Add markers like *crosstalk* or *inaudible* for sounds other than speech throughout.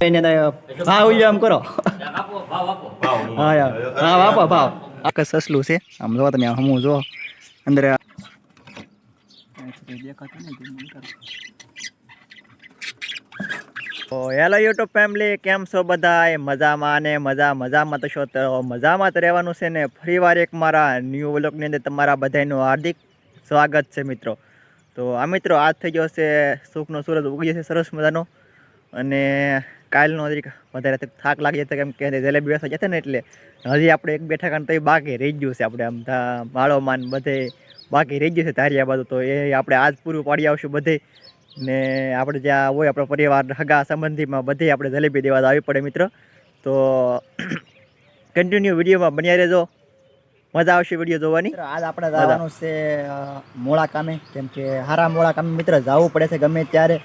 એને ભાવ લ્યો એમ કરો. હા, યાર. ભાવ આપો ભાવ આખે સસલું છે. આમ જો તમે હમું જો અંદર હેલો યુટ્યુબ ફેમિલી કેમ છો બધા મજામાં ને મજા મજામાં તો છો તો મજામાં તો રહેવાનું છે ને. ફરીવાર એક મારા ન્યૂ વ્લોગની અંદર તમારા બધાનું હાર્દિક સ્વાગત છે મિત્રો. તો આ મિત્રો, આજ થઈ ગયો છે સુખનો સૂરજ ઉગી જશે સરસ મજાનો. અને કાલનો હજી વધારે થાક લાગી જતો કેમ કે જલેબી બેસવા જતા ને એટલે હજી આપણે એક બેઠા કારણ તો એ બાકી રહી ગયું છે આપણે આમ માળોમાં બધે બાકી રહી ગયું છે ધારિયા બાજુ તો એ આપણે આજ પૂરું પાડી આવશું બધે. ને આપણે જ્યાં હોય આપણો પરિવાર હગા સંબંધીમાં બધે આપણે જલેબી દેવા આવી પડે મિત્ર. તો *clears throat* કન્ટિન્યુ વિડીયોમાં બન્યા રહેજો. મજા આવશે વીડિયો જોવાની. આજ આપણે જવાનું છે મોળા કામે કેમ કે હારા મોળા કામે મિત્ર જવું પડે છે ગમે ત્યારે.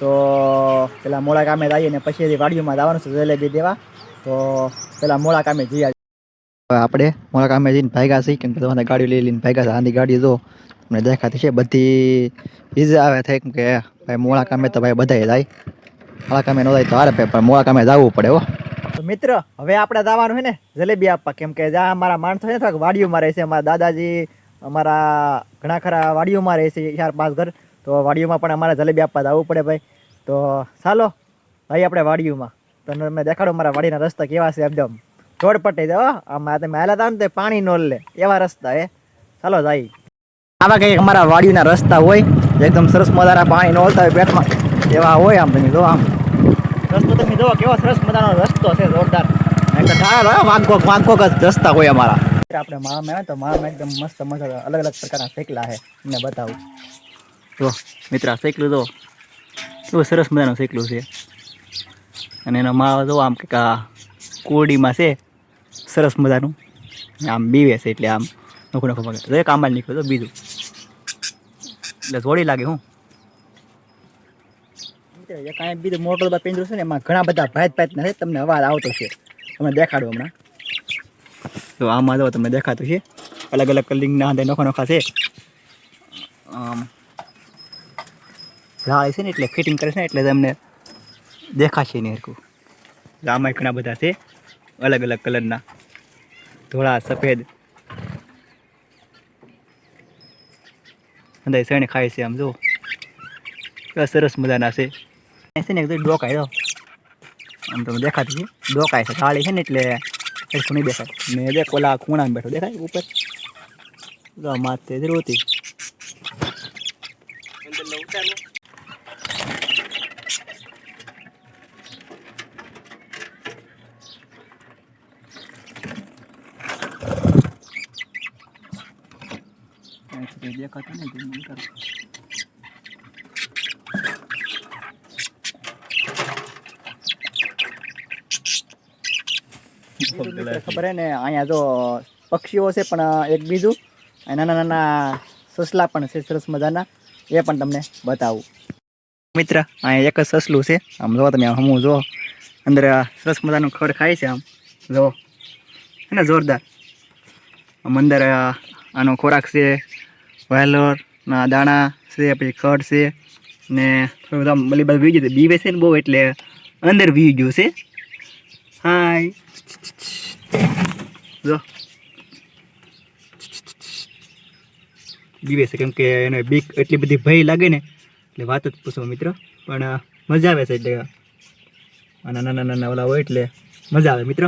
તો પેલા મોળા કામે જઈએ ને પછી વાડીઓમાં જવાનું છે જલેબી દેવા. તો પેલા મોળા કામે જઈ આવીએ. આપણે મોડા કામે જઈને ભાગ્યા છીએ, કેમ કે તમારે ગાડી લઈ લઈને ભાગ્યા છે. આની ગાડી જો તમને દેખાતી છે, બધી ઈજા આવે થાય કેમ કે ભાઈ મોળા કામે તો ભાઈ બધાય જાય. મોળા કામે ન જાય તો હારે પણ મોળા કામે જવું પડે હો. મિત્ર, હવે આપણે જવાનું છે ને જલેબી આપવા, કેમ કે જ્યાં અમારા માણસો છે થોડાક વાડીઓમાં રહે છે. અમારા દાદાજી, અમારા ઘણા ખરા વાડીઓમાં રહે છે ચાર પાંચ ઘર તો વાડીઓમાં પણ અમારે જલેબી આપવા આવવું પડે ભાઈ. તો ચાલો ભાઈ આપણે વાડીઓમાં. તો મેં દેખાડો મારા વાડીના રસ્તા કેવા છે એકદમ. રોડ પટી દો આમાં તમે હાલા હતા ને તે પાણી નો લે. એવા રસ્તા એ ચાલો જાય. આવા કંઈક અમારા વાડીના રસ્તા હોય એકદમ સરસ મજાના પાણી નોલતા હોય પેટમાં, એવા હોય આમ તમે જો આમ. રસ્તો તમે જો કેવો સરસ મજાનો રસ્તો છે, જોરદાર. વાંકોક વાંકોક જ રસ્તા હોય અમારા. આપણે માળામાં તો માળામાં એકદમ મસ્ત મજા અલગ અલગ પ્રકારના ફેકલા છે. તમને બતાવું. જો, મિત્ર, આ શેકલું જો કેવું સરસ મજાનું સાયકલું છે. અને એનો માળો જો આમ કંઈક આ કોરડીમાં છે, સરસ મજાનું. આમ બીવે છે એટલે આમ નોખો નોખો પગે એક આંબાલ નીકળ્યો તો બીજું. એટલે જોડી લાગે હું. કાંઈ બીજું મોટો બધા પિંજરું છે ને, એમાં ઘણા બધા ભાત ભાતના છે, તમને અવાજ આવતો છે. તમને દેખાડું હમણાં. તો આમાં જો તમને દેખાતું છે. અલગ અલગ કલિંગના અંદર નોખા નોખા છે. આમ જાળી છે ને એટલે ફિટિંગ કરે છે ને એટલે તમને દેખાશે નહીં હરકું આમાં ઘણા બધા છે. અલગ અલગ કલરના ધોળા, સફેદ. અંદર શેણે ખાય છે આમ જો સરસ મજાના છે. છે ને એકદમ ડોકાય દો આમ તમે દેખાતી છે. ડોકાય છે. થાળી છે ને એટલે સરખું નહીં દેખાય. મેં દેખ ઓલા ખૂણામાં બેઠો દેખાય ઉપર. માથે જરૂર હતી દેખાતું નહીં ખબર હે ને અહીંયા જો પક્ષીઓ છે પણ એક બીજું નાના નાના સસલા પણ છે સરસ મજાના. એ પણ તમને બતાવું. મિત્ર અહીંયા એક જ સસલું છે. આમ જો તમે હમું જો અંદર સરસ મજાનું ખડ ખાય છે આમ. જો હે ને જોરદાર. આમ અંદર આનો ખોરાક છે વાયલોર, ના દાણા છે, પછી ખડ છે, ને થોડું બધું મળી બાજુ વી ગયું બીવે છે ને બહુ એટલે અંદર વી ગયું છે. હાય. જો. બીવે છે કેમ કે એને બીક એટલી બધી ભય લાગે ને, એટલે વાત જ પૂછો મિત્ર. પણ મજા આવે છે એટલે. નાના નાના નાના ઓલા હોય એટલે મજા આવે મિત્ર.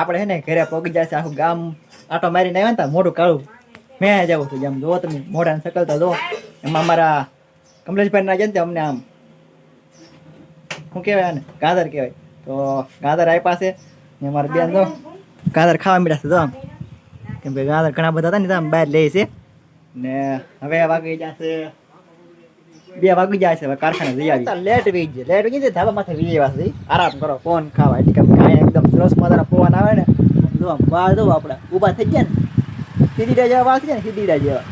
આપણે છે ને ઘરે પગ જાય છે આખું ગામ. આટો મારીને આવ્યા ને મોઢું કાળું. મેં જવું છું જેમ જુઓ તમે મોઢાને સકલતા જુઓ. એમાં અમારા કમલેશભાઈ ના છે અમને આમ શું કહેવાય આને? ગાજર કહેવાય. તો ગાજર આપ્યા છે. ને અમારા બેન જો ગાજર ખાવા મીઠા છે જો આમ. કેમ કે ગાજર ઘણા બધા હતા ને આમ બહાર લે છે. ને હવે વાગી જશે બે વાગી જાય છે હવે કારખાને જઈ આવી. લેટ વી જાય લેટ વી જાય ધાબા માથે વીજ આવ્યા આરામ કરો ફોન ખાવા એટલે એકદમ સરસ મજાના પવન આવે ને જો આમ વાળ જો આપણે, ઊભા થઈ ગયા ને. સીધીડા જેવા વાળ છે ને સીધીડા જેવા.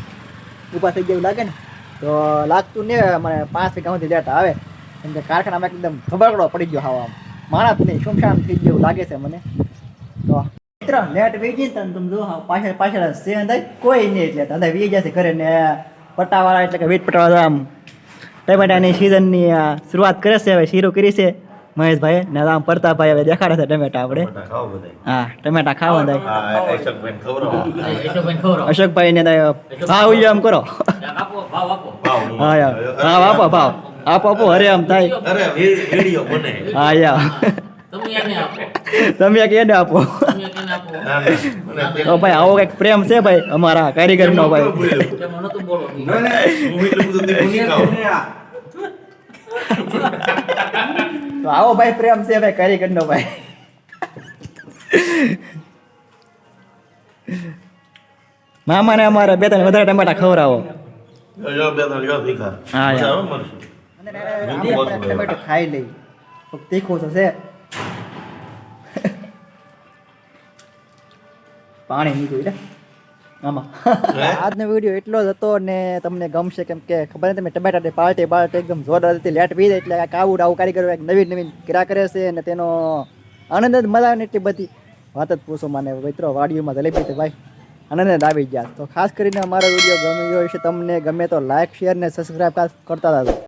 ઊભા થઈ ગયા લાગે ને. તો લાગતું ને મને પાંચ વીઘા સુધી લેટ આવે. કેમ કે કારખાનામાં એકદમ ધબકડો પડી ગયો હવા માણસ નહીં સુમસામ થઈ ગયું લાગે છે મને. તો મિત્ર લેટ વી ને તમે જો પાછળ પાછળ છે અંદર કોઈ નહીં એટલે ધંધા વી જશે ઘરે ને પટાવાળા એટલે કે વેટ પટાવાળા આમ. ટમેટાની સિઝનની શરૂઆત કરે છે, હવે શીરું કરી છે. મહેશભાઈ ને આમ પ્રતાપભાઈ હવે દેખાડે છે ટમેટા આપણે. હા ટમેટા ખાવા દે. અશોકભાઈ ને ભાવ આમ કરો. ભાવ હા યાર ભાવ આપો ભાવ. આપો આપો હરે આમ થાય. અરે વી- વીડિયો બને. હા યાર તમે એક એને આપો. ના, ના, તે- તો ભાઈ આવો કંઈક પ્રેમ છે ભાઈ અમારા કારીગરનો ભાઈ. તો આવો ભાઈ પ્રેમ છે ભાઈ કારીગરનો ભાઈ. મામાને અમારે બે ત્રણ વધારે ટમાટા ખવડાવો. ટમેટો ખાઈ લઈ તીખું તો છે. પાણી નીકળ્યું આમાં? આજનો વીડિયો એટલો જ હતો ને તમને ગમશે કેમ કે ખબર નહીં તમે ટમેટા પાર્ટી પાર્ટી એકદમ જોરદાર હતી લેટ પી એટલે આ આવું આવું કારીગરો એક નવી નવીન ક્રિયા કરે છે અને તેનો આનંદ જ મજા આવે ને એટલી બધી. વાત જ પૂછો મને મિત્રો વાડીઓમાં જલેબી તો ભાઈ. આનંદ જ આવી ગયા. તો ખાસ કરીને અમારો વીડિયો ગમ્યો હશે તમને ગમે તો લાઇક શેર ને સબસ્ક્રાઈબ કરતા હતા